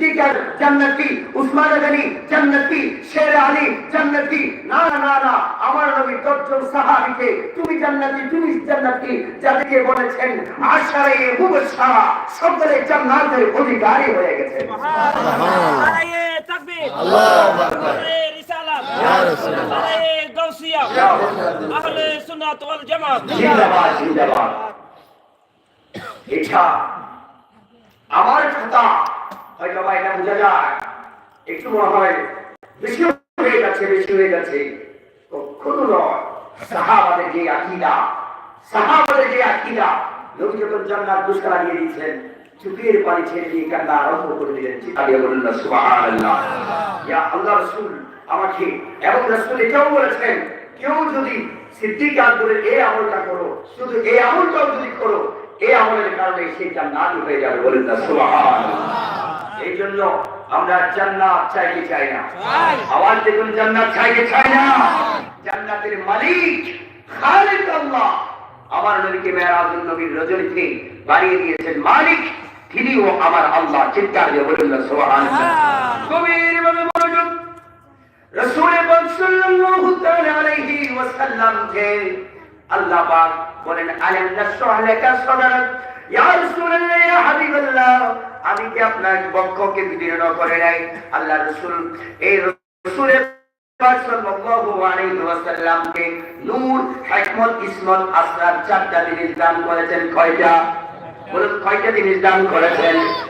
সিদ্দিকার জান্নাতি উসমান গনি জান্নাতি শের আলী জান্নাতি না না না আমার নবী দশজন সাহাবীকে তুমি জান্নাতি তুমি জান্নাতি যাদেরকে বলেছেন আশারে মুবশশারা সকলে জান্নাতের অধিকারী হয়ে গেছে নারায়ে তাকবীর নারায়ে রিসালাত নারায়ে গাউসিয়া আহলে সুন্নাত ওয়াল জামাত জিন্দাবাদ জিন্দাবাদ এটা আমার কথা হয়তো বা এটা বোঝা যায়। একটু মনে হয় বেশি হয়ে গেছে বেশি হয়ে গেছে কখনো নয়, সাহাবাদের যে আকিদা, সাহাবাদের যে আকিদা, নবী যখন জান্নাত দিয়ে দিয়েছেন চুপের পানি ছেড়ে দিয়ে কান্না আরম্ভ করে দিলেন চিৎকার বলুন না ইয়া আল্লাহ রাসূল, আমাকে এবং রাসূল এটাও বলেছেন, কেউ যদি সিদ্দিক আকবরের এই আমলটা করো, শুধু এই আমলটাও যদি করো, এই আমলের কারণে সেই জান্নাত হয়ে যাবে। বলেন না, সুবহানাল্লাহ। এই জন্য আমরা জান্নাত চাইতে চাই না। আওয়াজ দেখুন জান্নাত চাইতে চাই না। জান্নাতের মালিক খালিক আল্লাহ। আমার নবীকে মেরাজুল নবীর রজনীতে বাড়িয়ে দিয়েছেন মালিক। তিনিও আমার আল্লাহ চিৎকার দিয়ে বলুন না সুবহানাল্লাহ গভীর ভাবে মনোযোগ। রসুল পাক সাল্লাল্লাহু তাআলা আলাইহি ওয়াসাল্লাম কে আল্লাহ পাক বলেন আলাম নাশরাহ লাকা সাদরাক? ইয়া রাসূলুল্লাহ ইয়া হাবিবাল্লাহ। আমি কি আপনার বক্ষকে বিদীর্ণ করে নাই? আল্লাহ রসুল, এই রসুলের নূর, হিকমত, ইসমত আসরার চারটা জিনিস দান করেছেন। কয়টা? বলুন, কয়টা জিনিস দান করেছেন?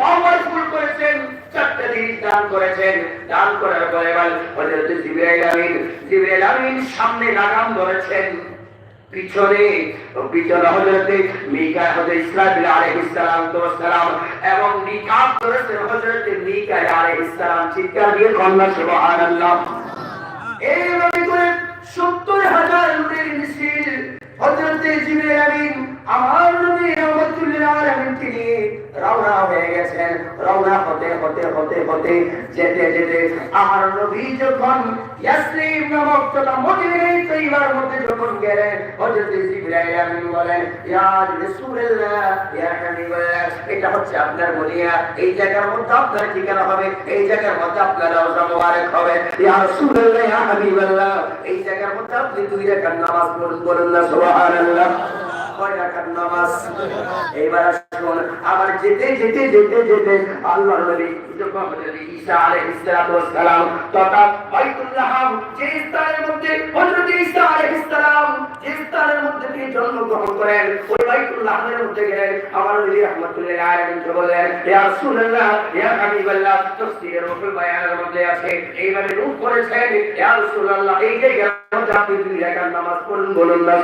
পাওয়ারফুল করেছেন, চারটা জিনিস দান করেছেন। দান করার পরে এবার জিবরাইল আমিন জিবরাইল আমিন সামনে লাগাম ধরেছেন। পিছনে পিছনে হজরতে মিকা হজরত ইসরাফিল তো সালাম এবং নিকাব মিকা চিৎকার দিয়ে কন্যা, সুবহানাল্লাহ। এইভাবে করে সত্তর হাজার নূরের মিছিল হজরত জিবরাইল আমিন আমার নবী রহমতুল্লাহ আলাইহি তিনি রওনা হয়ে গেছেন রওনা হতে হতে যেতে যেতে আমার নবী যখন ইয়াসরিব নামক তথা তৈবার মধ্যে যখন গেলেন, হযরত আমিন বলেন, ইয়া রাসূলুল্লাহ, ইয়া এটা হচ্ছে আপনার মদিনা। এই জায়গার মধ্যে আপনার ঠিকানা হবে, এই জায়গার মধ্যে আপনার রওজা মোবারক হবে। ইয়া রাসূলুল্লাহ, ইয়া এই জায়গার মধ্যে আপনি দুই রাকাত নামাজ পড়ুন, বলুন না সুবহানাল্লাহ। কয় রাকাত নামাজ। এইবার আসুন, আবার যেতে যেতে যেতে যেতে যে যে গেলেন। আমার নবী রাহমাতুল্লাহ এই মধ্যে আপনি বলুন না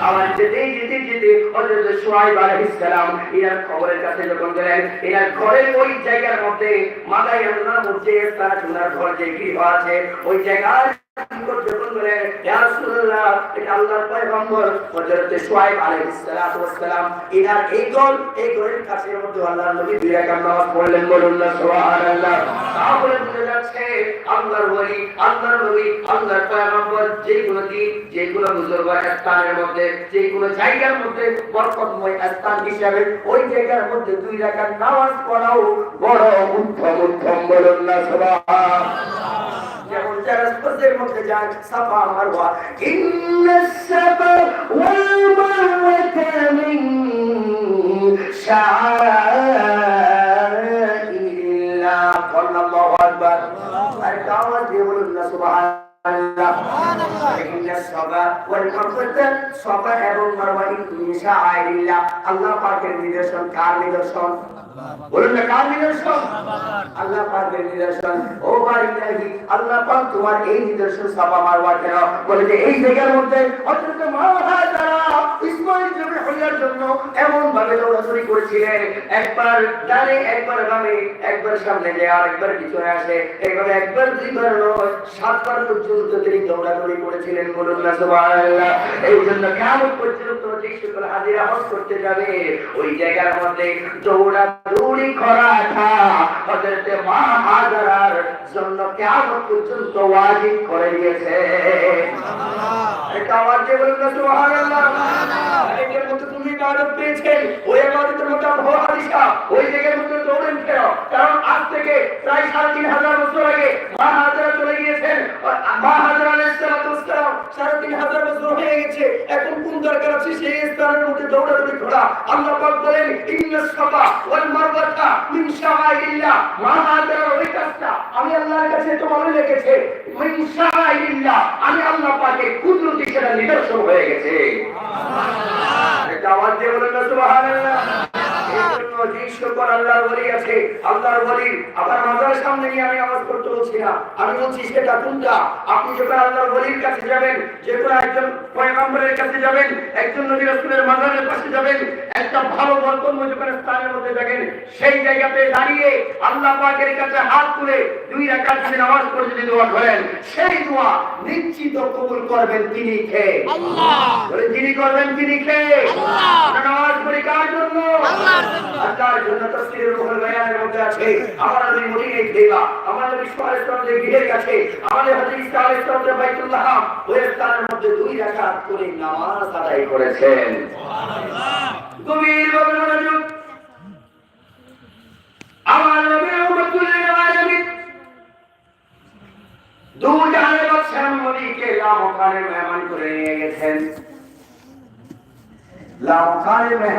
আবার যেতে যেতে যেতে হযরত শুআইব আলাইহিস সালাম ইনার খবরের কাছে যখন গেলেন ইনার ঘরের ওই জায়গার মধ্যে আল্লাহ মধ্যে তার ঘর যে গৃহ আছে, ওই জায়গায় যখন বলে রাসূলুল্লাহ, এটা আল্লাহর পয়গম্বর, হযরত শুআইব আলাইহিস সালাতু ওয়াস সালাম ইনার এই ঘর এই ঘরের কাছে মধ্যে আল্লাহর নবী দুই রাকাত নামাজ পড়লেন, বলুন না, সুবহানাল্লাহ। তাহলে বুঝা যাচ্ছে, আল্লাহর ওলি আল্লাহর নবী, আল্লাহর পয়গম্বর যে কোনো দিন যে কোনো বুজুর্গ স্থানের মধ্যে যে কোনো জায়গার মধ্যে বরকতময় স্থান হিসাবে, ওই জায়গার মধ্যে দুই রাকাত নামাজ পড়াও বড় উত্তম উত্তম, বলুন না, সুবহান স্পর্শের মধ্যে যায় সাফা মারওয়া। ইন্নাস সাফা ওয়াল মারওয়াতা মিন শাআইরিল্লাহ আল্লাহু আকবার। আর দাওয়াত দিয়ে না, সুবহান আল্লাহ তোমার এই নিদর্শন সাফা মারওয়া কেন বলে যে এই জায়গার মধ্যে অত্যন্ত হইয়ার জন্য এমন ভাবে দৌড়াদৌড়ি করেছিলেন একবার ডানে একবার বামে একবার সামনে যায় আর একবার পিছনে আসে। এইভাবে একবার, দুইবার নয়, সাতবার পর্যন্ত তিনি দৌড়াদৌড়ি করেছিলেন বলুন না সুবহানাল্লাহ। এই জন্য কেমন পর্যন্ত যে সকল হাজিরা হজ করতে যাবে ওই জায়গার মধ্যে দৌড়াদৌড়ি করাটা হযরতে মা হাজারার জন্য কেমন পর্যন্ত ওয়াজিব করে দিয়েছে। এটা আওয়াজ বলুন না সুবহানাল্লাহ। এটার মধ্যে তুমি পেয়েছেন ওই ইবাদতের মধ্যে ভয় হাদিসা ওই জায়গার মধ্যে দৌড়েন কেন কারণ আজ থেকে প্রায় সাড়ে তিন হাজার বছর আগে মা হাজারা চলে গিয়েছেন মা হাজারা সাড়ে তিন হাজার বছর হয়ে গেছে। এখন কোন দরকার আছে? সেই স্থানের মধ্যে দৌড়াদৌড়ি করা। আল্লাহ পাক বলেন ইন্নাস সাফা ওয়াল মারওয়াতা মিন শাআইরিল্লাহ মা হাজারা ওই কাজটা আমি আল্লাহর কাছে তোমার লেগেছে মিন শাআইরিল্লাহ আমি আল্লাহ পাকের কুদরতি সেটা নিদর্শন হয়ে গেছে। বলেন এই জন্য আল্লাহর ওলি আছে। আল্লাহর ওলি আবার মাজারের সামনে নিয়ে আমি আওয়াজ করতে বলছি না। আমি বলছি সেটা কোনটা? আপনি যখন আল্লাহর ওলির কাছে যাবেন যে কোনো একজন পয়গম্বরের কাছে যাবেন একজন নবী রাসূলের মাজারের পাশে যাবেন একটা ভালো বরকতময় যখন স্থানের মধ্যে দেখেন সেই জায়গাতে দাঁড়িয়ে আল্লাহ পাকের কাছে হাত তুলে দুই রাকাত যদি নামাজ পড়ে যদি দোয়া করেন সেই দোয়া নিশ্চিত কবুল করবেন তিনি আল্লাহ। যিনি করবেন তিনি কে? আল্লাহ। নামাজ পড়ি কার জন্য? আল্লাহর জন্য। বায়ানের মধ্যে আছে। আমার নবী মদিনায় দেবা আমার নবী সাল্লাল্লাহু আলাইহি ওয়াসাল্লামের গৃহের কাছে আমাদের হযরত ঈসা আলাইহিস সালামের বাইতুল্লাহ ওই স্থানের মধ্যে দুই রাকাত করে নামাজ আদায় করেছেন। গভীর ভাবে মনোযোগ আমার নবী রহমাতুল লিল আলামিন দু জাহানের বাদশাহ নবীকে লামকানে মেহমান করে নিয়ে গেছেন। লামকানে